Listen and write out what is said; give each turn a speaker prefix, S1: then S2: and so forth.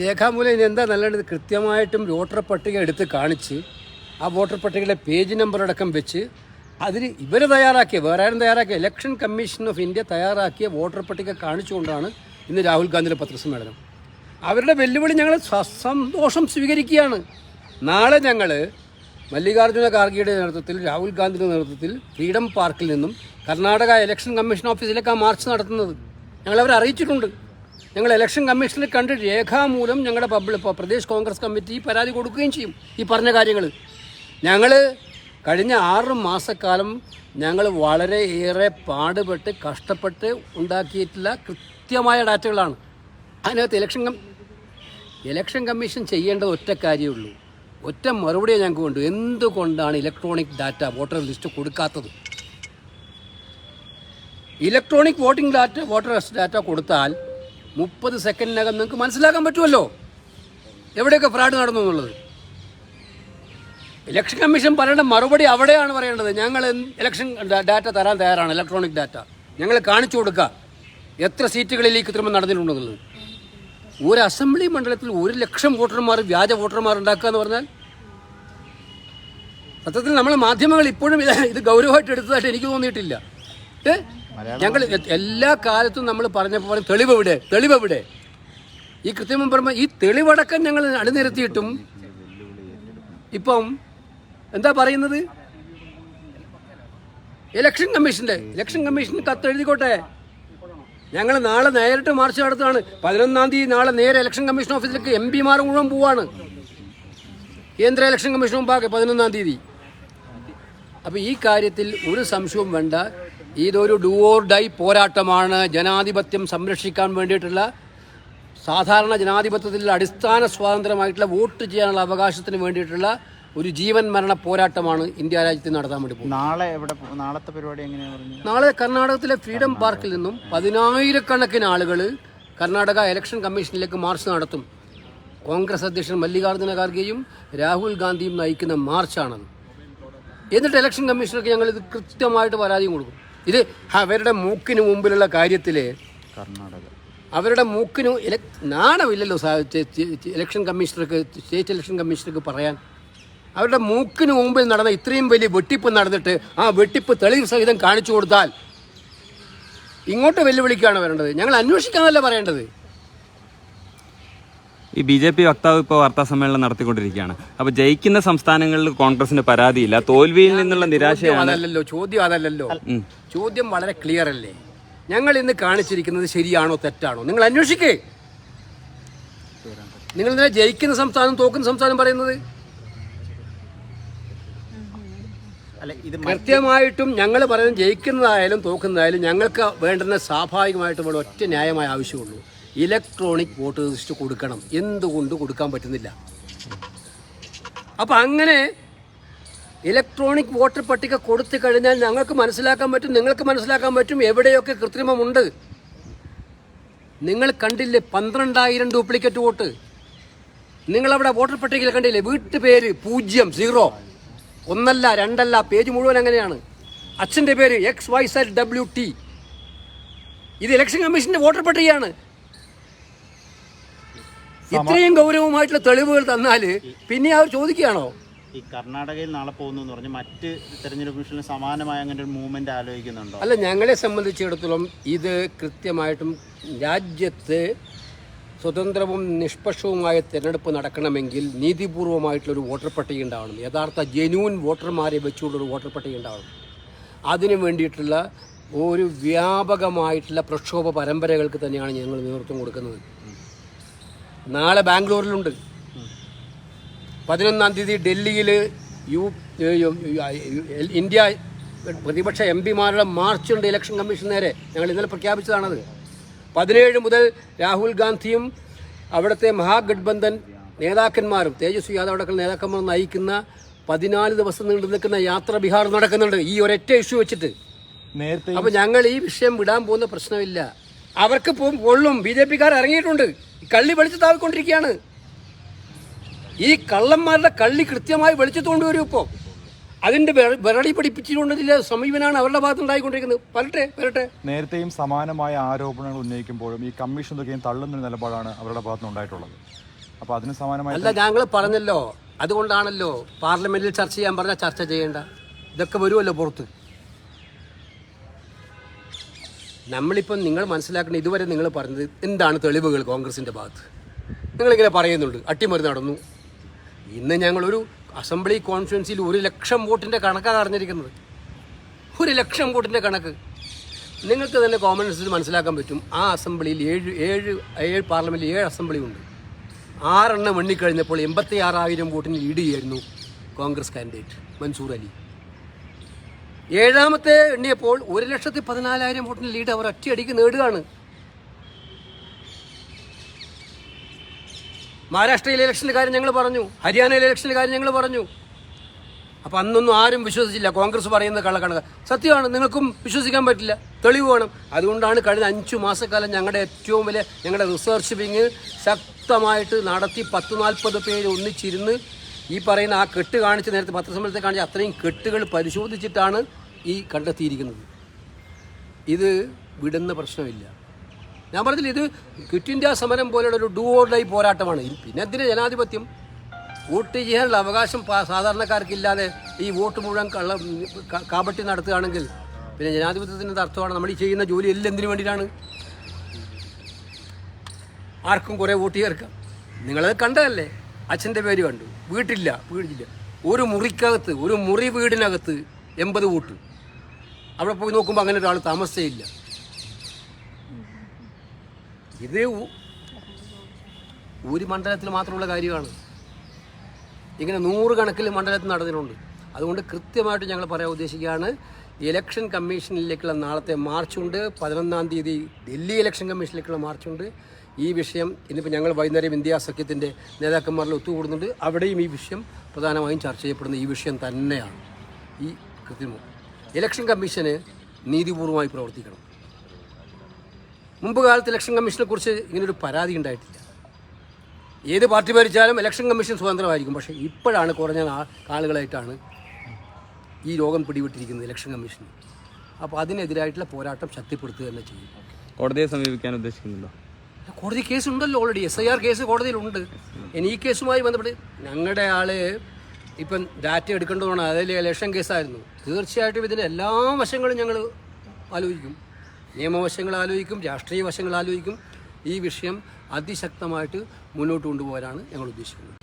S1: രേഖാമൂലം ഇനി എന്താ നല്ലത്? കൃത്യമായിട്ടും വോട്ടർ പട്ടിക എടുത്ത് കാണിച്ച് ആ വോട്ടർ പട്ടികയിലെ പേജ് നമ്പർ അടക്കം വെച്ച് അതിന് ഇവർ തയ്യാറാക്കിയ വേറെ ആരും തയ്യാറാക്കിയ election commission of India voter voter പട്ടിക കാണിച്ചുകൊണ്ടാണ് ഇന്ന് രാഹുൽ ഗാന്ധിയുടെ പത്രസമ്മേളനം. അവരുടെ വെല്ലുവിളി ഞങ്ങൾ സന്തോഷം സ്വീകരിക്കുകയാണ്. നാളെ ഞങ്ങൾ മല്ലികാർജുന ഖാർഗെയുടെ നേതൃത്വത്തിൽ രാഹുൽ ഗാന്ധിയുടെ നേതൃത്വത്തിൽ ഫ്രീഡം പാർക്കിൽ നിന്നും കർണാടക ഇലക്ഷൻ കമ്മീഷൻ ഓഫീസിലേക്കാണ് മാർച്ച് നടത്തുന്നത്. ഞങ്ങളവരെ അറിയിച്ചിട്ടുണ്ട്. ഞങ്ങൾ ഇലക്ഷൻ കമ്മീഷനിൽ കണ്ട് രേഖാമൂലം ഞങ്ങളുടെ പബ്ലിക് പ്രദേശ് കോൺഗ്രസ് കമ്മിറ്റി പരാതി കൊടുക്കുകയും ചെയ്യും ഈ പറഞ്ഞ കാര്യങ്ങൾ ഞങ്ങൾ കഴിഞ്ഞ ആറ് മാസക്കാലം ഞങ്ങൾ വളരെ ഏറെ പാടുപെട്ട് കഷ്ടപ്പെട്ട് ഉണ്ടാക്കിയിട്ടുള്ള കൃത്യമായ ഡാറ്റകളാണ്. അതിനകത്ത് ഇലക്ഷൻ ഇലക്ഷൻ കമ്മീഷൻ ചെയ്യേണ്ടത് ഒറ്റ കാര്യമേ ഉള്ളൂ ഒറ്റ മറുപടിയെ ഞങ്ങൾക്ക് കൊണ്ടു എന്തുകൊണ്ടാണ് ഇലക്ട്രോണിക് ഡാറ്റ വോട്ടർ ലിസ്റ്റ് കൊടുക്കാത്തത്? Electronic voting data voter data കൊടുത്താൽ മുപ്പത് സെക്കൻഡിനകം നിങ്ങൾക്ക് മനസ്സിലാക്കാൻ പറ്റുമല്ലോ. എവിടെയൊക്കെ ഫ്രോഡ് നടന്നു എന്നുള്ളത്. ഇലക്ഷൻ കമ്മീഷൻ പറയേണ്ട മറുപടി അവിടെയാണ് പറയേണ്ടത്. ഞങ്ങൾ ഇലക്ഷൻ ഡാറ്റ തരാൻ തയ്യാറാണ്. ഇലക്ട്രോണിക് ഡാറ്റ ഞങ്ങൾ കാണിച്ചു കൊടുക്കുക. എത്ര സീറ്റുകളിൽ ഈ കൃത്രിമം നടന്നിട്ടുണ്ടെന്നുള്ളത് ഒരു അസംബ്ലി മണ്ഡലത്തിൽ ഒരു ലക്ഷം വോട്ടർമാർ വ്യാജ വോട്ടർമാർ ഉണ്ടാക്കുക എന്ന് പറഞ്ഞാൽ സത്യത്തിൽ നമ്മളെ മാധ്യമങ്ങൾ ഇപ്പോഴും ഇത് ഗൗരവമായിട്ട് എടുത്തതായിട്ട് എനിക്ക് തോന്നിയിട്ടില്ല. ഏ? ഞങ്ങൾ എല്ലാ കാലത്തും നമ്മൾ പറഞ്ഞ പോലെ തെളിവ് എവിടെ? തെളിവ് എവിടെ? ഈ കൃത്രിമം പറയുമ്പോൾ ഈ തെളിവടക്കം ഞങ്ങൾ അണിനിരത്തിയിട്ടും ഇപ്പം എന്താ പറയുന്നത്? ഇലക്ഷൻ കമ്മീഷന്റെ ഇലക്ഷൻ കമ്മീഷൻ കത്ത് എഴുതിക്കോട്ടെ. ഞങ്ങൾ നാളെ നേരിട്ട് മാർച്ച് നടത്തുകയാണ്. പതിനൊന്നാം തീയതി നാളെ നേരെ ഇലക്ഷൻ കമ്മീഷൻ ഓഫീസിലേക്ക് എം പിമാർ മുഴുവൻ പോവാണ്. കേന്ദ്ര ഇലക്ഷൻ കമ്മീഷൻ മുമ്പാകെ പതിനൊന്നാം തീയതി. അപ്പോൾ ഈ കാര്യത്തിൽ ഒരു സംശയവും വേണ്ട. ഇതൊരു ഡു ഓർ ഡൈ പോരാട്ടമാണ്. ജനാധിപത്യം സംരക്ഷിക്കാൻ വേണ്ടിയിട്ടുള്ള സാധാരണ ജനാധിപത്യത്തിലുള്ള അടിസ്ഥാന സ്വാതന്ത്ര്യമായിട്ടുള്ള വോട്ട് ചെയ്യാനുള്ള അവകാശത്തിന് വേണ്ടിയിട്ടുള്ള ഒരു ജീവൻ മരണ പോരാട്ടമാണ് ഇന്ത്യ രാജ്യത്ത് നടത്താൻ വേണ്ടി പോകുന്നത്.
S2: നാളെ എവിടെ നാളത്തെ പരിപാടി എങ്ങനെയാണ്
S1: നാളെ കർണാടകത്തിലെ ഫ്രീഡം പാർക്കിൽ നിന്നും പതിനായിരക്കണക്കിന് ആളുകൾ കർണാടക ഇലക്ഷൻ കമ്മീഷനിലേക്ക് മാർച്ച് നടത്തും. കോൺഗ്രസ് അധ്യക്ഷൻ മല്ലികാർജുന ഖാർഗെയും രാഹുൽ ഗാന്ധിയും നയിക്കുന്ന മാർച്ചാണത് എന്നിട്ട് ഇലക്ഷൻ കമ്മീഷണർക്ക് ഞങ്ങൾ ഇത് കൃത്യമായിട്ട് പരാതിയും കൊടുക്കും. ഇത് അവരുടെ മൂക്കിന് മുമ്പിലുള്ള കാര്യത്തിൽ
S2: കർണാടക.
S1: അവരുടെ മൂക്കിന് നാണമില്ലല്ലോ ഇലക്ഷൻ കമ്മീഷണർക്ക് സ്റ്റേറ്റ് ഇലക്ഷൻ കമ്മീഷണർക്ക് പറയാൻ. അവരുടെ മൂക്കിന് മുമ്പിൽ നടന്ന ഇത്രയും വലിയ വെട്ടിപ്പ് നടന്നിട്ട് ആ വെട്ടിപ്പ് തെളിവ് സഹിതം കാണിച്ചു കൊടുത്താൽ ഇങ്ങോട്ട് വെല്ലുവിളിക്കുകയാണ് വരേണ്ടത്. ഞങ്ങൾ അന്വേഷിക്കാനല്ല പറയേണ്ടത്.
S3: ഈ ബി ജെ പി വക്താവ് ഇപ്പോൾ വാർത്താ സമ്മേളനം നടത്തിക്കൊണ്ടിരിക്കുകയാണ്. അപ്പോൾ ജയിക്കുന്ന സംസ്ഥാനങ്ങളിൽ കോൺഗ്രസിന് പരാതിയില്ല. തോൽവിയിൽ നിന്നുള്ള നിരാശയാണ്.
S1: അതല്ലല്ലോ ചോദ്യം അതല്ലല്ലോ. ചോദ്യം വളരെ ക്ലിയർ അല്ലേ? ഞങ്ങൾ ഇന്ന് കാണിച്ചിരിക്കുന്നത് ശരിയാണോ തെറ്റാണോ? നിങ്ങൾ അന്വേഷിക്കേ. നിങ്ങൾ ഇന്നലെ ജയിക്കുന്ന സംസ്ഥാനം തോക്കുന്ന സംസ്ഥാനം പറയുന്നത്?
S2: അല്ല ഇത്
S1: കൃത്യമായിട്ടും ഞങ്ങൾ പറയുന്നത് ജയിക്കുന്നതായാലും തോക്കുന്നതായാലും ഞങ്ങൾക്ക് വേണ്ടുന്ന സ്വാഭാവികമായിട്ടും ഇവിടെ ഒറ്റ ന്യായമായ ആവശ്യമുള്ളൂ. ഇലക്ട്രോണിക് വോട്ട് ലിസ്റ്റ് കൊടുക്കണം. എന്തുകൊണ്ട് കൊടുക്കാൻ പറ്റുന്നില്ല? അപ്പം അങ്ങനെ ഇലക്ട്രോണിക് വോട്ടർ പട്ടിക കൊടുത്തു കഴിഞ്ഞാൽ ഞങ്ങൾക്ക് മനസ്സിലാക്കാൻ പറ്റും നിങ്ങൾക്ക് മനസ്സിലാക്കാൻ പറ്റും എവിടെയൊക്കെ കൃത്രിമമുണ്ട്. നിങ്ങൾ കണ്ടില്ലേ പന്ത്രണ്ടായിരം ഡ്യൂപ്ലിക്കേറ്റ് വോട്ട്? നിങ്ങളവിടെ വോട്ടർ പട്ടികയിൽ കണ്ടില്ലേ വീട്ടുപേര് പൂജ്യം സീറോ. ഒന്നല്ല രണ്ടല്ല പേജ് മുഴുവൻ അങ്ങനെയാണ്. അച്ഛന്റെ പേര് X Y Z W T ഇത് ഇലക്ഷൻ കമ്മീഷന്റെ വോട്ടർ പട്ടികയാണ്. ഇത്രയും ഗൗരവമായിട്ടുള്ള തെളിവുകൾ തന്നാൽ പിന്നെ അവർ ചോദിക്കുകയാണോ?
S2: ഈ കർണാടകയിൽ നാളെ പോകുന്നു എന്ന് പറഞ്ഞ് മറ്റ് തെരഞ്ഞെടുപ്പ് കമ്മീഷനിൽ സമാനമായ അങ്ങനെ ഒരു മൂവ്മെന്റ് ആലോചിക്കുന്നുണ്ടോ?
S1: അല്ല ഞങ്ങളെ സംബന്ധിച്ചിടത്തോളം ഇത് കൃത്യമായിട്ടും രാജ്യത്ത് സ്വതന്ത്രവും നിഷ്പക്ഷവുമായ തിരഞ്ഞെടുപ്പ് നടക്കണമെങ്കിൽ നീതിപൂർവമായിട്ടുള്ളൊരു വോട്ടർ പട്ടിക ഉണ്ടാവണം. യഥാർത്ഥ ജെന്യൂൻ വോട്ടർമാരെ വെച്ചുകൊണ്ടൊരു വോട്ടർ പട്ടിക ഉണ്ടാവണം. അതിനു വേണ്ടിയിട്ടുള്ള ഒരു വ്യാപകമായിട്ടുള്ള പ്രക്ഷോഭ പരമ്പരകൾക്ക് തന്നെയാണ് ഞങ്ങൾ നേതൃത്വം കൊടുക്കുന്നത്. നാളെ ബാംഗ്ലൂരിലുണ്ട്. പതിനൊന്നാം തീയതി ഡൽഹിയിൽ യു ഇന്ത്യ പ്രതിപക്ഷ എം പിമാരുടെ മാർച്ചുണ്ട് ഇലക്ഷൻ കമ്മീഷൻ നേരെ. ഞങ്ങൾ ഇന്നലെ പ്രഖ്യാപിച്ചതാണത്. പതിനേഴ് മുതൽ രാഹുൽ ഗാന്ധിയും അവിടുത്തെ മഹാഗഡ്ബന്ധൻ നേതാക്കന്മാരും തേജസ്വി യാദവ് അടക്കം നേതാക്കന്മാർ നയിക്കുന്ന പതിനാല് ദിവസം നീണ്ടു നിൽക്കുന്ന യാത്ര ബിഹാർ നടക്കുന്നുണ്ട്. ഈ ഒരൊറ്റ ഇഷ്യൂ വെച്ചിട്ട്.
S4: നേരത്തെ
S1: അപ്പൊ ഞങ്ങൾ ഈ വിഷയം വിടാൻ പോകുന്ന പ്രശ്നമില്ല. അവർക്ക് പോകും കൊള്ളും ബി ജെ പിക്കാർ ഇറങ്ങിയിട്ടുണ്ട്. കള്ളി വെളിച്ചു താവിക്കൊണ്ടിരിക്കുകയാണ് ഈ കള്ളന്മാരുടെ കള്ളി കൃത്യമായി വെളിച്ചത്ത് കൊണ്ടുവരും ഇപ്പോൾ അതിന്റെ വിരളി വിറടി പിടിപ്പിച്ചുകൊണ്ടതിലെ സമീപനാണ് അവരുടെ ഭാഗത്ത് ഉണ്ടായിക്കൊണ്ടിരിക്കുന്നത് വരട്ടെ വരട്ടെ.
S4: നേരത്തെയും സമാനമായ ആരോപണങ്ങൾ ഉന്നയിക്കുമ്പോഴും ഈ കമ്മീഷൻ തുകയും തള്ളുന്ന നിലപാടാണ് അവരുടെ ഭാഗത്തുനിന്നുണ്ടായിട്ടുള്ളത് അപ്പോൾ അതിന് സമാനമായി
S1: അല്ല ഞങ്ങൾ പറഞ്ഞല്ലോ. അതുകൊണ്ടാണല്ലോ പാർലമെന്റിൽ ചർച്ച ചെയ്യാൻ പറഞ്ഞാൽ ചർച്ച ചെയ്യേണ്ട. ഇതൊക്കെ വരുമല്ലോ പുറത്ത്. നമ്മളിപ്പം നിങ്ങൾ മനസ്സിലാക്കേണ്ട ഇതുവരെ നിങ്ങൾ പറഞ്ഞത് എന്താണ് തെളിവുകൾ കോൺഗ്രസിന്റെ ഭാഗത്ത്? നിങ്ങളിങ്ങനെ പറയുന്നുണ്ട് അട്ടിമറി നടന്നു. ഇന്ന് ഞങ്ങളൊരു അസംബ്ലി കോൺഫറൻസിൽ ഒരു ലക്ഷം വോട്ടിന്റെ കണക്കാണ് അറിഞ്ഞിരിക്കുന്നത്. ഒരു ലക്ഷം വോട്ടിന്റെ കണക്ക്. നിങ്ങൾക്ക് തന്നെ കോമൺ സെൻസിൽ മനസ്സിലാക്കാൻ പറ്റും. ആ അസംബ്ലിയിൽ ഏഴ് ഏഴ് ഏഴ് പാർലമെന്റിൽ ഏഴ് അസംബ്ലി ഉണ്ട്. ആറെണ്ണം എണ്ണിക്കഴിഞ്ഞപ്പോൾ എൺപത്തി ആറായിരം വോട്ടിന് ലീഡ് ചെയ്യായിരുന്നു കോൺഗ്രസ് കാൻഡിഡേറ്റ് മൻസൂർ അലി. ഏഴാമത്തെ എണ്ണിയപ്പോൾ ഒരു ലക്ഷത്തി പതിനാലായിരം വോട്ടിന് ലീഡ് അവർ ഒറ്റയടിക്ക് നേടുകയാണ്. മഹാരാഷ്ട്രയിലെ ഇലക്ഷന്റെ കാര്യം ഞങ്ങൾ പറഞ്ഞു ഹരിയാനയിലെ ഇലക്ഷന്റെ കാര്യം ഞങ്ങൾ പറഞ്ഞു. അപ്പം അന്നൊന്നും ആരും വിശ്വസിച്ചില്ല. കോൺഗ്രസ് പറയുന്ന കള്ളക്കണക്ക്. സത്യമാണ് നിങ്ങൾക്കും വിശ്വസിക്കാൻ പറ്റില്ല. തെളിവ് വേണം. അതുകൊണ്ടാണ് കഴിഞ്ഞ അഞ്ചു മാസക്കാലം ഞങ്ങളുടെ ഏറ്റവും വലിയ ഞങ്ങളുടെ റിസർച്ച് വിങ് ശക്തമായിട്ട് നടത്തി പത്ത് നാൽപ്പത് പേര് ഒന്നിച്ചിരുന്ന് ഈ പറയുന്ന ആ കെട്ട് കാണിച്ച് നേരത്തെ പത്രസമ്മേളനത്തെ കാണിച്ച അത്രയും കെട്ടുകൾ പരിശോധിച്ചിട്ടാണ് ഈ കണ്ടെത്തിയിരിക്കുന്നത്. ഇത് വിടുന്ന പ്രശ്നമില്ല. ഞാൻ പറഞ്ഞില്ല ഇത് ക്വിറ്റ് ഇന്ത്യ സമരം പോലെയുള്ള ഒരു ഡൂ ഓർ ഡൈ പോരാട്ടമാണ് പിന്നെ എന്തിന് ജനാധിപത്യം? വോട്ട് ചെയ്യാനുള്ള അവകാശം സാധാരണക്കാർക്കില്ലാതെ ഈ വോട്ട് മുഴുവൻ കള്ള കാപട്ടി നടത്തുകയാണെങ്കിൽ പിന്നെ ജനാധിപത്യത്തിന്റെ അർത്ഥമാണ് നമ്മൾ ഈ ചെയ്യുന്ന ജോലി എല്ലാം എന്തിനു വേണ്ടിയിട്ടാണ്? ആർക്കും കുറേ വോട്ട് ചേർക്കാം. നിങ്ങളത് കണ്ടതല്ലേ? അച്ഛന്റെ പേര് കണ്ടു. വീട്ടില്ല വീടില്ല. ഒരു മുറിക്കകത്ത് ഒരു മുറി വീടിനകത്ത് എൺപത് വോട്ട്. അവിടെ പോയി നോക്കുമ്പോൾ അങ്ങനെ ഒരാൾ താമസിച്ചേയില്ല. ഇത് ഒരു മണ്ഡലത്തിൽ മാത്രമുള്ള കാര്യമാണ്. ഇങ്ങനെ നൂറുകണക്കിൽ മണ്ഡലത്തിൽ നടന്നിട്ടുണ്ട്. അതുകൊണ്ട് കൃത്യമായിട്ട് ഞങ്ങൾ പറയാൻ ഉദ്ദേശിക്കുകയാണ് ഇലക്ഷൻ കമ്മീഷനിലേക്കുള്ള നാളത്തെ മാർച്ചുണ്ട് പതിനൊന്നാം തീയതി ഡൽഹി ഇലക്ഷൻ കമ്മീഷനിലേക്കുള്ള മാർച്ചുണ്ട് ഈ വിഷയം ഇന്നിപ്പോൾ ഞങ്ങൾ വൈകുന്നേരം ഇന്ത്യ സഖ്യത്തിന്റെ നേതാക്കന്മാരിൽ ഒത്തുകൂടുന്നുണ്ട്. അവിടെയും ഈ വിഷയം പ്രധാനമായും ചർച്ച ചെയ്യപ്പെടുന്ന ഈ വിഷയം തന്നെയാണ്. ഈ കൃത്രിമം. ഇലക്ഷൻ കമ്മീഷന് നീതിപൂർവമായി പ്രവർത്തിക്കണം. മുമ്പ് കാലത്ത് ഇലക്ഷൻ കമ്മീഷനെ കുറിച്ച് ഇങ്ങനൊരു പരാതി ഉണ്ടായിട്ടില്ല. ഏത് പാർട്ടി ഭരിച്ചാലും ഇലക്ഷൻ കമ്മീഷൻ സ്വതന്ത്രമായിരിക്കും. പക്ഷേ ഇപ്പോഴാണ് കുറഞ്ഞ കാലുകളായിട്ടാണ് ഈ രോഗം പിടിവിട്ടിരിക്കുന്നത് ഇലക്ഷൻ കമ്മീഷൻ അപ്പോൾ അതിനെതിരായിട്ടുള്ള പോരാട്ടം ശക്തിപ്പെടുത്തുക തന്നെ ചെയ്യും.
S3: കോടതിയെ സമീപിക്കാൻ ഉദ്ദേശിക്കുന്നുണ്ടോ?
S1: കോടതി കേസ് ഉണ്ടല്ലോ already S I R case കോടതിയിലുണ്ട് ഇനി ഈ കേസുമായി ബന്ധപ്പെട്ട് ഞങ്ങളുടെ ആൾ ഇപ്പം ഡാറ്റ എടുക്കേണ്ടതാണ് അതിൽ ഇലക്ഷൻ കേസായിരുന്നു തീർച്ചയായിട്ടും ഇതിന്റെ എല്ലാ വശങ്ങളും ഞങ്ങൾ ആലോചിക്കും. നിയമവശങ്ങൾ ആലോചിക്കും രാഷ്ട്രീയ വശങ്ങൾ ആലോചിക്കും. ഈ വിഷയം അതിശക്തമായിട്ട് മുന്നോട്ട് കൊണ്ടുപോകാനാണ് ഞങ്ങൾ ഉദ്ദേശിക്കുന്നത്.